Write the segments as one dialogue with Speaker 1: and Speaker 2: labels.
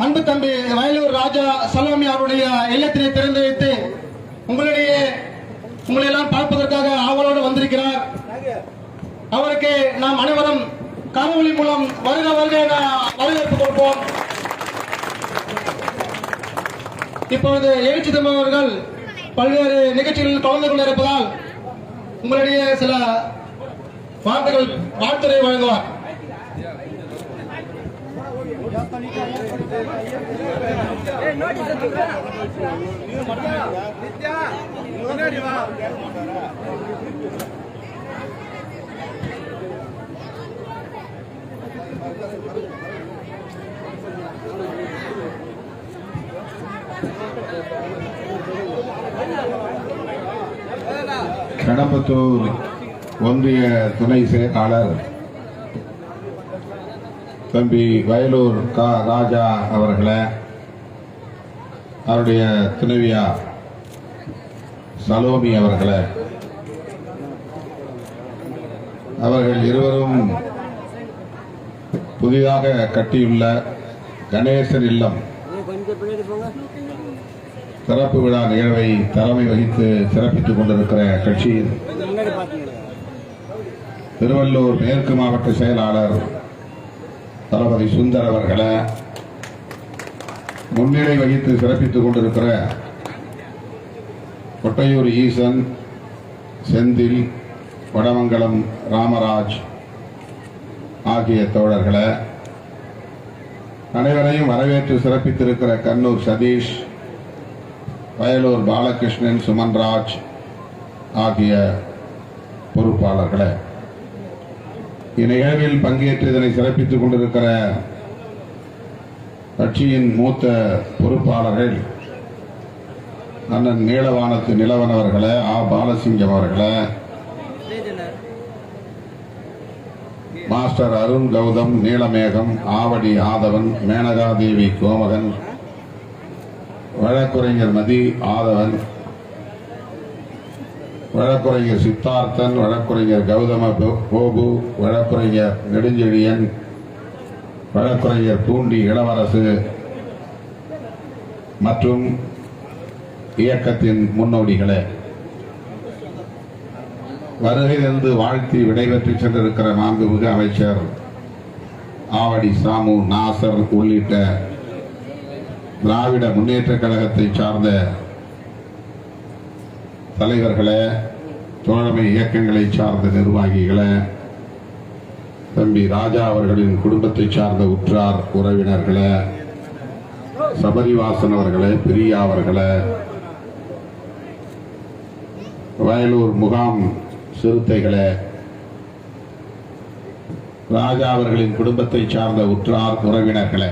Speaker 1: அன்பு தம்பி வயலூர் ராஜா சலோமி அவருடைய இல்லத்தினை திறந்து வைத்து உங்களிடையே உங்களை எல்லாம் பார்ப்பதற்காக ஆவலோடு வந்திருக்கிறார். அவருக்கு நாம் அனைவரும் காணொலி மூலம் வருக வருக என வரவேற்பு கொடுப்போம். இப்பொழுது எழுச்சி அவர்கள் பல்வேறு நிகழ்ச்சிகளில் கலந்து கொண்டிருப்பதால் உங்களுடைய சில வார்த்தைகள் வாழ்த்துறை வழங்குவார்.
Speaker 2: கடம்பத்தூர் ஒன்றிய துணை செயலாளர் தம்பி வயலூர் கா. ராஜா அவர்களை அவருடைய துணைவியா சலோமி அவர்களை. அவர்கள் இருவரும் புதிதாக கட்டியுள்ள கணேசன் இல்லம் சிறப்பு விழா நிகழ்வை தலைமை வகித்து சிறப்பித்துக் கொண்டிருக்கிற கட்சியின் திருவள்ளூர் மேற்கு மாவட்ட செயலாளர் தளபதி சுந்தர் அவர்களை முன்னிலை வகித்து சிறப்பித்துக் கொண்டிருக்கிற கொட்டையூர் ஈசன் செந்தில் வடமங்கலம் ராமராஜ் ஆகிய தோழர்களை அனைவரையும் வரவேற்று சிறப்பித்திருக்கிற கண்ணூர் சதீஷ் வயலூர் பாலகிருஷ்ணன் சுமன்ராஜ் ஆகிய பொறுப்பாளர்களை. இந்நிகழ்வில் பங்கேற்று இதனை சிறப்பித்துக் கொண்டிருக்கிற கட்சியின் மூத்த பொறுப்பாளர்கள் அண்ணன் நீளவானத்து நிலவன் ஆ. பாலசிங்கம் அவர்களே மாஸ்டர் அருண் கௌதம் நீலமேகம் ஆவடி ஆதவன் மேனகாதேவி கோமகன் வழக்குரைஞர் மதி ஆதவன் வழக்குரைஞர் சித்தார்த்தன் வழக்குரைஞர் கௌதம கோபு வழக்குரைஞர் நெடுஞ்செழியன் வழக்குரைஞர் பூண்டி இளவரசு மற்றும் இயக்கத்தின் முன்னோடிகளே. வருகையிலிருந்து வாழ்த்தி விடைபெற்று சென்றிருக்கிற மாண்புமிகு அமைச்சர் ஆவடி சாமு நாசர் உள்ளிட்ட திராவிட முன்னேற்ற கழகத்தை சார்ந்த தலைவர்களை தோழமை இயக்கங்களை சார்ந்த நிர்வாகிகளை தம்பி ராஜா அவர்களின் குடும்பத்தை சார்ந்த உற்றார் உறவினர்களை சபரிவாசன் அவர்களை பிரியா அவர்களை வயலூர் முகாம் சிறுத்தைகளே ராஜா அவர்களின் குடும்பத்தை சார்ந்த உற்றார் உறவினர்களே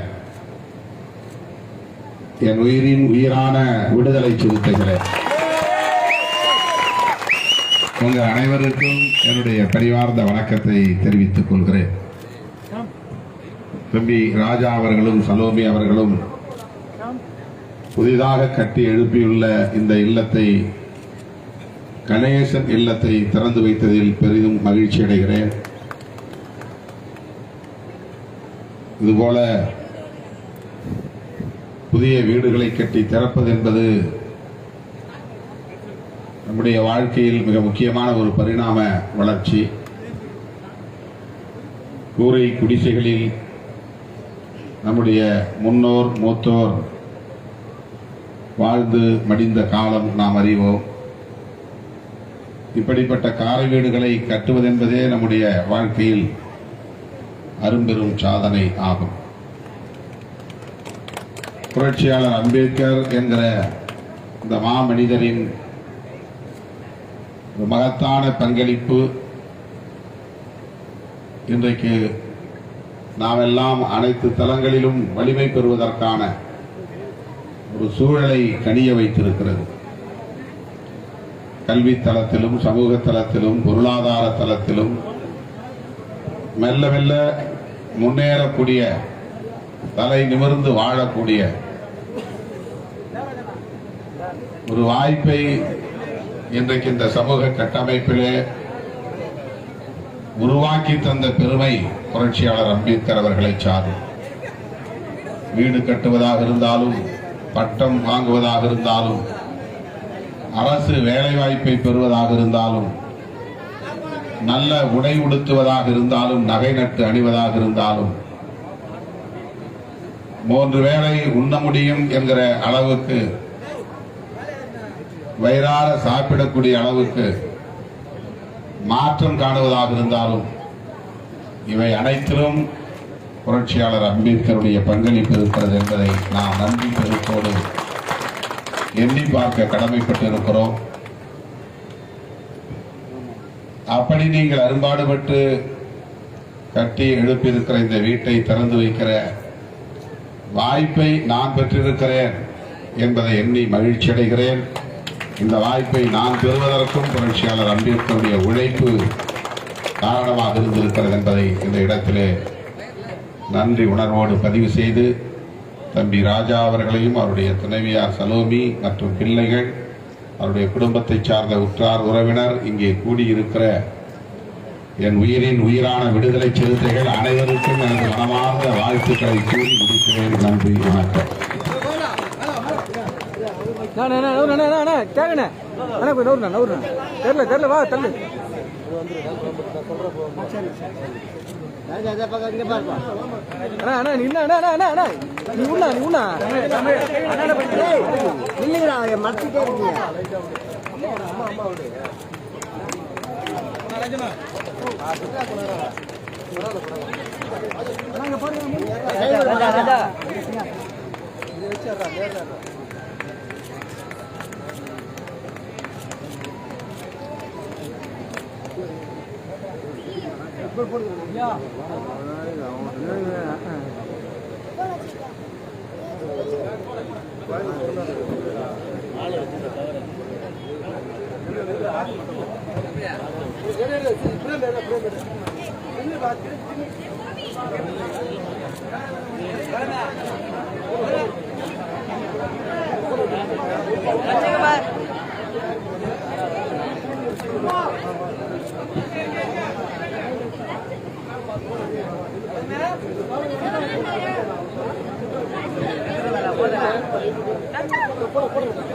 Speaker 2: என் உயிரின் உயிரான விடுதலை சிறுத்தைகளை உங்கள் அனைவருக்கும் என்னுடைய பரிவார்ந்த வணக்கத்தை தெரிவித்துக் கொள்கிறேன். தம்பி ராஜா அவர்களும் சலோமி அவர்களும் புதிதாக கட்டி எழுப்பியுள்ள இந்த இல்லத்தை கணேசன் இல்லத்தை திறந்து வைத்ததில் பெரிதும் மகிழ்ச்சி அடைகிறேன். இதுபோல புதிய வீடுகளை கட்டி திறப்பது என்பது நம்முடைய வாழ்க்கையில் மிக முக்கியமான ஒரு பரிணாம வளர்ச்சி. கூரை குடிசைகளில் நம்முடைய முன்னோர் மூத்தோர் வாழ்ந்து மடிந்த காலம் நாம் அறிவோம். இப்படிப்பட்ட காரை வீடுகளை கட்டுவதென்பதே நம்முடைய வாழ்க்கையில் அரும்பெரும் சாதனை ஆகும். புரட்சியாளர் அம்பேத்கர் என்கிற இந்த மாமனிதரின் மகத்தான பங்களிப்பு. இன்றைக்கு நாம் எல்லாம் அனைத்து தளங்களிலும் வலிமை பெறுவதற்கான ஒரு சூழலை கனிய வைத்திருக்கிறது. கல்வி தளத்திலும் சமூக தளத்திலும் பொருளாதார தளத்திலும் மெல்ல மெல்ல முன்னேறக்கூடிய தலை நிமிர்ந்து வாழக்கூடிய ஒரு வாய்ப்பை இன்றைக்கு இந்த சமூக கட்டமைப்பிலே உருவாக்கி தந்த பெருமை புரட்சியாளர் அம்பேத்கர் அவர்களை சாரும் வீடு கட்டுவதாக இருந்தாலும் பட்டம் வாங்குவதாக இருந்தாலும் அரசு வேலைவாய்ப்பை பெறுவதாக இருந்தாலும் நல்ல உடை உடுத்துவதாக இருந்தாலும் நகை நட்டு அணிவதாக இருந்தாலும் மூன்று வேளை உண்ண முடியும் என்கிற அளவுக்கு வயிறார சாப்பிடக்கூடிய அளவுக்கு மாற்றம் காணுவதாக இருந்தாலும் இவை அனைத்திலும் புரட்சியாளர் அம்பேத்கருடைய பங்களிப்பு இருக்கிறது என்பதை நாம் நன்றி பெருக்கோடு எண்ணி பார்க்க கடமைப்பட்டிருக்கிறோம். அப்படி நீங்கள் அரும்பாடுபட்டு கட்டி எழுப்பியிருக்கிற இந்த வீட்டை திறந்து வைக்கிற வாய்ப்பை நான் பெற்றிருக்கிறேன் என்பதை எண்ணி மகிழ்ச்சி அடைகிறேன் இந்த வாய்ப்பை நான் பெறுவதற்கும் புரட்சியாளர் அம்பேத்கருடைய உழைப்பு காரணமாக இருந்திருக்கிறது என்பதை இந்த இடத்திலே நன்றி உணர்வோடு பதிவு செய்து தம்பி ராஜா அவர்களையும் அவருடைய துணைவியார் சலோமி மற்றும் பிள்ளைகள் அவருடைய குடும்பத்தை சார்ந்த உற்றார் உறவினர் இங்கே கூடியிருக்கிற என் உயிரின் உயிரான விடுதலை சிறுத்தைகள் அனைவருக்கும் எனது மனமார்ந்த வாழ்த்துக்களை கூறி முடிக்கிறேன். நன்றி வணக்கம்
Speaker 3: அண்ணா அண்ணா நவுறு அண்ணா அண்ணா கேங்கண்ணே அண்ணா போய் நவுறுண்ணா நவுறுண்ணா தெரில தெரில வா தள்ளு. அண்ணா அண்ணா நீ அண்ணா அண்ணா அண்ணா அண்ணா. நீ உண்ணா நீ உண்ணா.
Speaker 4: இல்லைங்கண்ணா மறைச்சிட்டே இருக்கீங்க. ராஜா
Speaker 5: போடு por el...